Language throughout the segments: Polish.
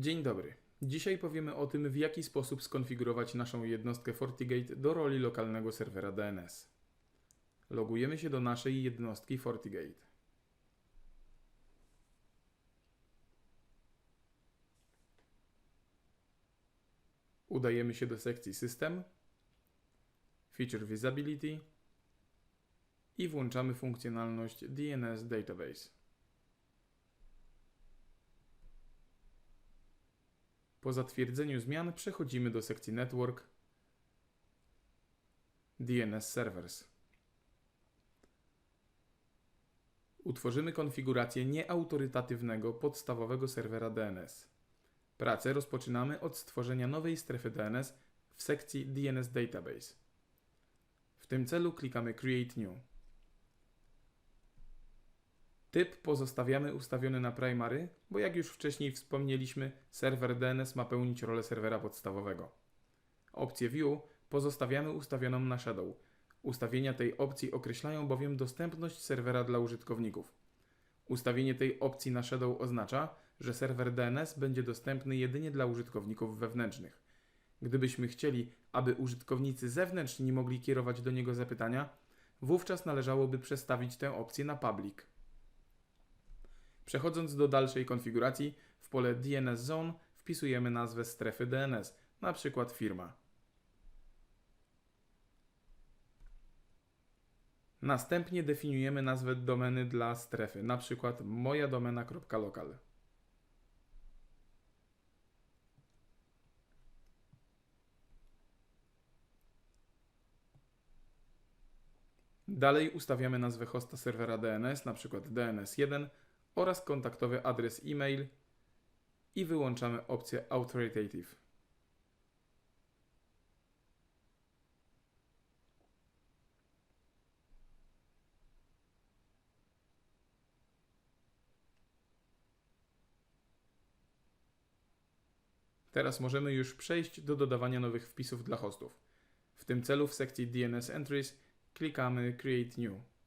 Dzień dobry. Dzisiaj powiemy o tym, w jaki sposób skonfigurować naszą jednostkę FortiGate do roli lokalnego serwera DNS. Logujemy się do naszej jednostki FortiGate. Udajemy się do sekcji System, Feature Visibility i włączamy funkcjonalność DNS Database. Po zatwierdzeniu zmian przechodzimy do sekcji Network DNS Servers. Utworzymy konfigurację nieautorytatywnego podstawowego serwera DNS. Pracę rozpoczynamy od stworzenia nowej strefy DNS w sekcji DNS Database. W tym celu klikamy Create New. Typ pozostawiamy ustawiony na primary, bo jak już wcześniej wspomnieliśmy, serwer DNS ma pełnić rolę serwera podstawowego. Opcję View pozostawiamy ustawioną na Shadow. Ustawienia tej opcji określają bowiem dostępność serwera dla użytkowników. Ustawienie tej opcji na Shadow oznacza, że serwer DNS będzie dostępny jedynie dla użytkowników wewnętrznych. Gdybyśmy chcieli, aby użytkownicy zewnętrzni mogli kierować do niego zapytania, wówczas należałoby przestawić tę opcję na public. Przechodząc do dalszej konfiguracji, w pole DNS Zone wpisujemy nazwę strefy DNS, na przykład firma. Następnie definiujemy nazwę domeny dla strefy, na przykład moja domena.local. Dalej ustawiamy nazwę hosta serwera DNS, na przykład DNS1 oraz kontaktowy adres e-mail i wyłączamy opcję Authoritative. Teraz możemy już przejść do dodawania nowych wpisów dla hostów. W tym celu w sekcji DNS Entries klikamy Create New.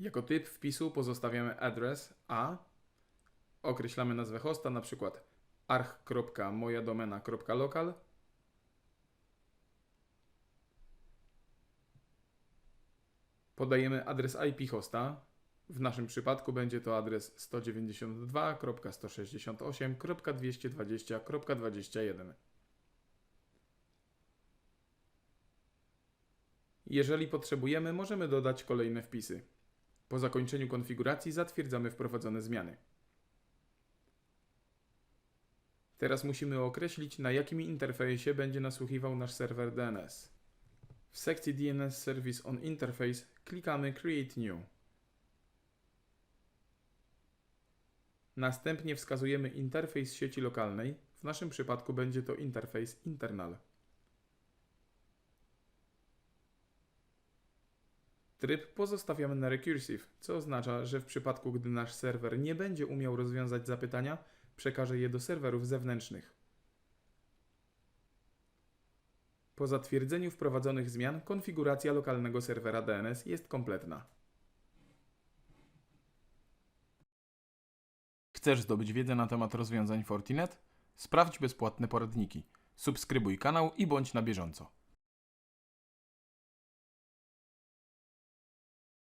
Jako typ wpisu pozostawiamy adres a, określamy nazwę hosta, np. arch.mojadomena.local Podajemy adres IP hosta. W naszym przypadku będzie to adres 192.168.220.21. Jeżeli potrzebujemy, możemy dodać kolejne wpisy. Po zakończeniu konfiguracji zatwierdzamy wprowadzone zmiany. Teraz musimy określić, na jakim interfejsie będzie nasłuchiwał nasz serwer DNS. W sekcji DNS Service on Interface klikamy Create New. Następnie wskazujemy interfejs sieci lokalnej, w naszym przypadku będzie to interfejs internal. Tryb pozostawiamy na recursive, co oznacza, że w przypadku gdy nasz serwer nie będzie umiał rozwiązać zapytania, przekaże je do serwerów zewnętrznych. Po zatwierdzeniu wprowadzonych zmian konfiguracja lokalnego serwera DNS jest kompletna. Chcesz zdobyć wiedzę na temat rozwiązań Fortinet? Sprawdź bezpłatne poradniki. Subskrybuj kanał i bądź na bieżąco.